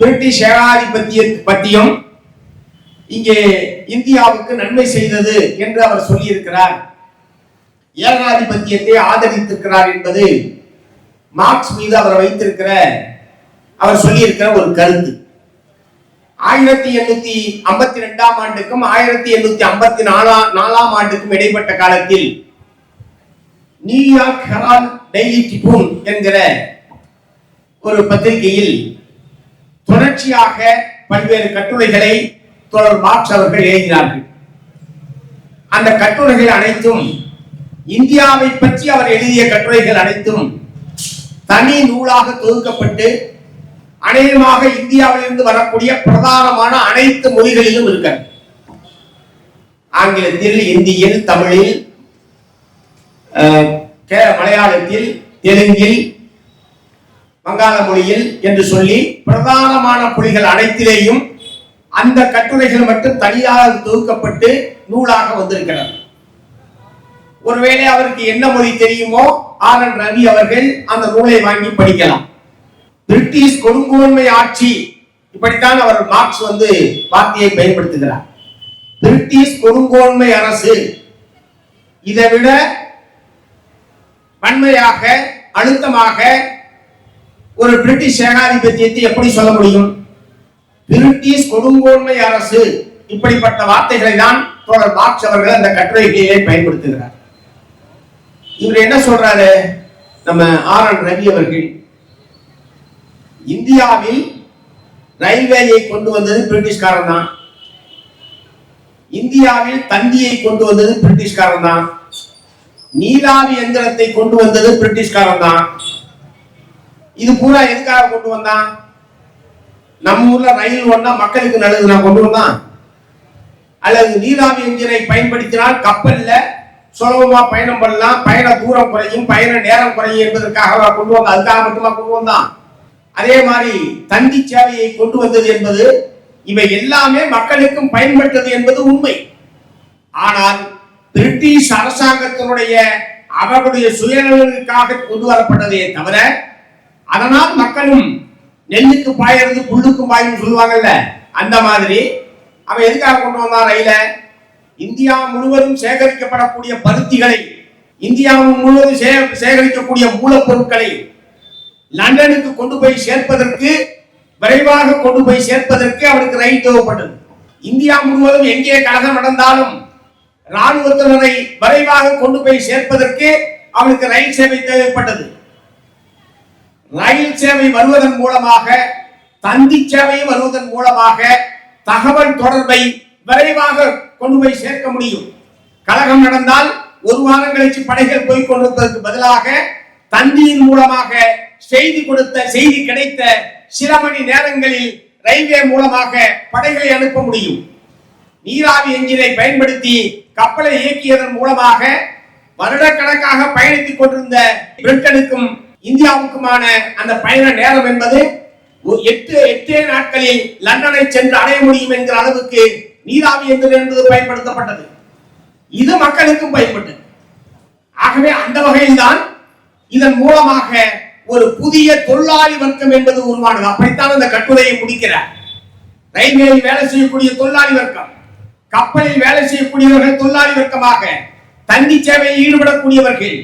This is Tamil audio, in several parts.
பிரிட்டிஷ் ஏகாதிபத்திய பத்தியும் இங்கே இந்தியாவுக்கு நன்மை செய்தது என்று அவர் சொல்லியிருக்கிறார். ஏகாதிபத்தியத்தை ஆதரித்திருக்கிறார் என்பது மார்க்ஸ் மீது அவர் வைத்திருக்கிற அவர் சொல்லியிருக்கிற ஒரு கருத்து. ஆயிரத்தி எண்ணூத்தி ஐம்பத்தி ரெண்டாம் ஆண்டுக்கும் ஆயிரத்தி எண்ணூத்தி ஐம்பத்தி நாலாம் நாலாம் ஆண்டுக்கும் இடைப்பட்ட காலத்தில் நியூயார்க் ஹெரால்ட் டெய்லி டிபூன் என்கிற ஒரு பத்திரிகையில் தொடர்ச்சியாக பல்வேறு கட்டுரைகளை தொடர் மார்க்ஸ் அவர்கள் எழுதினார்கள். அந்த கட்டுரைகள் அனைத்தும் இந்தியாவை பற்றி அவர் எழுதிய கட்டுரைகள் அனைத்தும் தனி நூலாக தொகுக்கப்பட்டு அநேகமாக இந்தியாவிலிருந்து வரக்கூடிய பிரதானமான அனைத்து மொழிகளிலும் இருக்க ஆங்கிலத்தில் இந்தியில் தமிழில் கே- மலையாளத்தில் தெலுங்கில் வங்காள மொழியில் என்று சொல்லி பிரதானமான மொழிகள் அனைத்திலேயும் அந்த கட்டுரைகள் மட்டும் தனியாக தொகுக்கப்பட்டு நூலாக வந்திருக்கிறது. ஒருவேளை அவருக்கு என்ன மொழி தெரியுமோ ஆர் என் ரவி அவர்கள் அந்த நூலை வாங்கி படிக்கலாம். பிரிட்டிஷ் கொடுங்கோன்மை ஆட்சி இப்படித்தான் அவர் மார்க்ஸ் வந்து வார்த்தையை பயன்படுத்துகிறார். பிரிட்டிஷ் கொடுங்கோன்மை அரசு இதை விட வன்மையாக அழுத்தமாக ஒரு பிரிட்டிஷ் ஏகாதிபத்தியத்தை எப்படி சொல்ல முடியும்? பிரிட்டிஷ் கொடுங்கோன்மை அரசு இப்படிப்பட்ட வார்த்தைகளை தான் தோழர் மார்க்ஸ் அவர்கள் அந்த கட்டுரைகளிலே பயன்படுத்துகிறார். இவர் என்ன சொல்றாரு? நம்ம ஆர் என் ரவி அவர்கள் இந்தியாவில் ரயில்வேயை கொண்டு வந்தது பிரிட்டிஷ்காரன் தான் இந்தியாவில் தந்தியை கொண்டு வந்தது பிரிட்டிஷ்காரன் தான் நீலாவி எந்திரத்தை கொண்டு வந்தது பிரிட்டிஷ்காரன் தான் இது பூரா எதுக்காக கொண்டு வந்தான்? நம்ம ஊர்ல ரயில் ஒன்னா மக்களுக்கு நல்லது நான் கொண்டு வந்தான். அல்லது நீராவி என்ஜினை பயன்படுத்தினால் கப்பல்ல சுலபமா பயணம் பண்ணலாம். பயண தூரம் குறையும் பயண நேரம் குறையும் என்பதற்காக கொண்டு வந்தான். அதுக்காக மட்டுமா கொண்டு வந்தான்? அதே மாதிரி தந்தி சேவையை கொண்டு வந்தது என்பது இவை எல்லாமே மக்களுக்கும் பயன்பட்டது என்பது உண்மை. ஆனால் பிரிட்டிஷ் அரசாங்கத்தினுடைய அவர்களுடைய சுயநலனுக்காக கொண்டு வரப்பட்டதே தவிர அதனால் மக்களும் நெல்லுக்கு பாயிறது புல்லுக்கும் பாயும் சொல்லுவாங்கல்ல அந்த மாதிரி. அவன் எதுக்காக கொண்டு வந்தான் ரயில? இந்தியா முழுவதும் சேகரிக்கப்படக்கூடிய பருத்திகளை இந்தியா முழுவதும் சேகரிக்கக்கூடிய மூலப்பொருட்களை லண்டனுக்கு கொண்டு போய் சேர்ப்பதற்கு விரைவாக கொண்டு போய் சேர்ப்பதற்கு அவனுக்கு ரயில் தேவைப்பட்டது. இந்தியா முழுவதும் எங்கே கழகம் நடந்தாலும் ராணுவத்தினரை விரைவாக கொண்டு போய் சேர்ப்பதற்கு அவனுக்கு ரயில் சேவை தேவைப்பட்டது. ரயில் சேவை வருவதன் மூலமாக தந்தி சேவை வருவதன் மூலமாக தகவல் தொடர்பை விரைவாக கொண்டு போய் சேர்க்க முடியும். கழகம் நடந்தால் ஒரு வாரம் கழிச்சு படைகள் போய் கொண்டிருப்பதற்கு பதிலாக தந்தியின் மூலமாக செய்தி கொடுத்த செய்தி கிடைத்த சில மணி நேரங்களில் ரயில்வே மூலமாக படைகளை அனுப்ப முடியும். நீராவி எஞ்சினை பயன்படுத்தி கப்பலை இயக்கியதன் மூலமாக வருடக்கணக்காக பயணித்துக் கொண்டிருந்த பிரிட்டனுக்கும் இந்தியாவுக்குமான அந்த பயண நேரம் என்பது ஒரு எட்டு எட்டே நாட்களில் லண்டனை சென்று அடைய முடியும் என்கிற அளவுக்கு நீராவி என்ஜின் என்பது பயன்படுத்தப்பட்டது. இது மக்களுக்கும் பயன்பட்டது. ஆகவே அந்த வகையில்தான் இதன் மூலமாக ஒரு புதிய தொழிலாளி வர்க்கம் என்பது உருவானது. அப்படித்தான் அந்த கட்டுரையை முடிக்கிறார். ரயில்வேயில் வேலை செய்யக்கூடிய தொழிலாளி வர்க்கம் கப்பலில் வேலை செய்யக்கூடியவர்கள் தொழிலாளி வர்க்கமாக தண்ணி சேவையில் ஈடுபடக்கூடியவர்கள்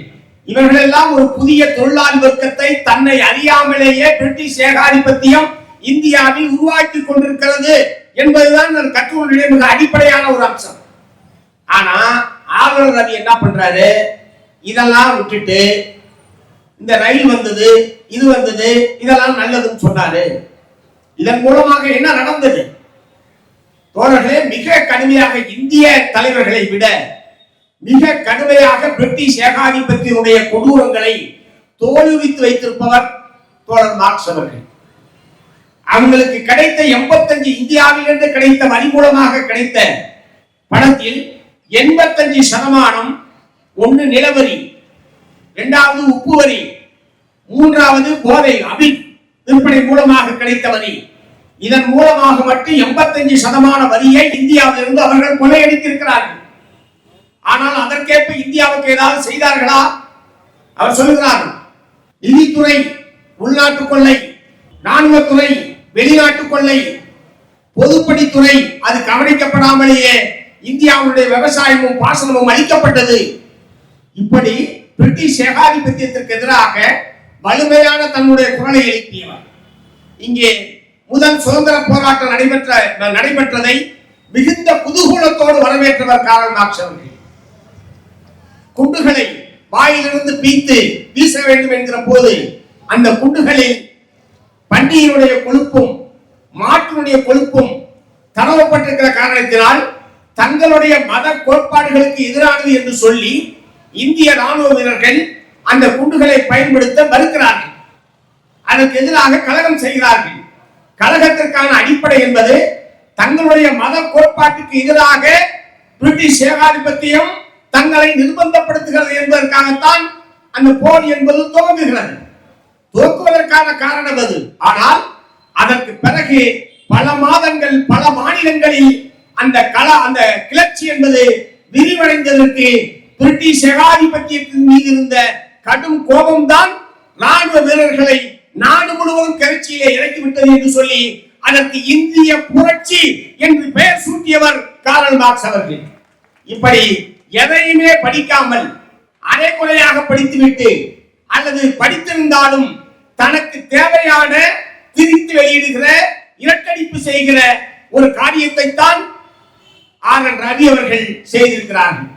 இவர்கள் எல்லாம் ஒரு புதிய தொழிலாளி வர்க்கத்தை தன்னை அறியாமலேயே பிரிட்டிஷ் ஏகாதிபத்தியம் இந்தியாவில் உருவாக்கி கொண்டிருக்கிறது என்பதுதான் நான் கட்டுரையுடைய மிக அடிப்படையான ஒரு அம்சம். ஆனா ஆவலர் ரவி என்ன பண்றாரு? இதெல்லாம் விட்டுட்டு இந்த ரயில் வந்தது இது வந்தது இதெல்லாம் நல்லதுன்னு சொன்னாரு. இதன் மூலமாக என்ன நடந்தது? தோழர்களே மிக கடுமையாக இந்திய தலைவர்களை விட மிக கடுமையாக பிரிட்டிஷ் ஏகாதிபத்தியனுடைய கொடூரங்களை தோல்வித்து வைத்திருப்பவர் தோழர் மார்க்ஸ் அவர்கள். அவங்களுக்கு கிடைத்த எண்பத்தஞ்சு இந்தியாவிலிருந்து கிடைத்த வரி மூலமாக கிடைத்த பணத்தில் எண்பத்தஞ்சு சதமானம் ஒன்னு நிலவரி இரண்டாவது உப்பு வரி மூன்றாவது போதை அபி விற்பனை மூலமாக கிடைத்த வரி. இதன் மூலமாக மட்டும் எண்பத்தஞ்சு சதமான வரியை இந்தியாவிலிருந்து அவர்கள் கொள்ளையடித்திருக்கிறார்கள். ஆனால் அதற்கேற்ப இந்தியாவுக்கு ஏதாவது செய்தார்களா? அவர் சொல்லுகிறார் நிதித்துறை உள்நாட்டு கொள்ளை ராணுவத்துறை வெளிநாட்டு கொள்ளை பொதுப்பணித்துறை அது கவனிக்கப்படாமலேயே இந்தியாவுடைய விவசாயமும் பாசனமும் அளிக்கப்பட்டது இப்படி பிரிட்டிஷ் ஏகாதிபத்தியத்திற்கு எதிராக வலிமையான தன்னுடைய குரலை எழுப்பியவர். இங்கே முதல் சுதந்திர போராட்டம் நடைபெற்ற நடைபெற்றதை மிகுந்த குதூகூலத்தோடு வரவேற்றவர் காரல் மார்க்ஸ் அவர்கள். குண்டுகளை வாயிலிருந்து பீத்து வீச வேண்டும் என்கிற போது அந்த குண்டுகளில் பன்னியினுடைய கொழுப்பும் மாட்டினுடைய கொழுப்பும் தடவப்பட்டிருக்கிற காரணத்தினால் தங்களுடைய மத கோட்பாடுகளுக்கு எதிரானது என்று சொல்லி இந்திய ராணுவ வீரர்கள் அந்த குண்டுகளை பயன்படுத்த மறுக்கிறார்கள். அதற்கு எதிராக கழகம் செய்கிறார்கள். கழகத்திற்கான அடிப்படை என்பது தங்களுடைய மத கோட்பாட்டுக்கு எதிராக பிரிட்டிஷ் ஏகாதிபத்தியம் தங்களை நிர்பந்தப்படுத்துகிறது என்பதற்காகத்தான் அந்த போர் என்பது துவங்குகிறது. துவக்குவதற்கான காரணம் அது. ஆனால் அதற்கு பிறகு பல மாதங்கள் பல மாநிலங்களில் அந்த கல அந்த கிளர்ச்சி என்பது விரிவடைந்ததற்கு பிரிட்டிஷ் ஏகாதிபத்தியத்தின் மீது இருந்த கடும் கோபம்தான் ராணுவ வீரர்களை நாடு முழுவதும் கிளர்ச்சியிலே இறக்கிவிட்டது என்று சொல்லி அதற்கு இந்திய புரட்சி என்று பெயர் சூட்டியவர் காரல் மார்க்ஸ் அவர்கள். இப்படி எதையுமே படிக்காமல் அரைக்குறையாக படித்துவிட்டு அல்லது படித்திருந்தாலும் தனக்கு தேவையான திரித்து வெளியிடுகிற இரட்டடிப்பு செய்கிற ஒரு காரியத்தை தான் ஆர் என் ரவி அவர்கள் செய்திருக்கிறார்கள்.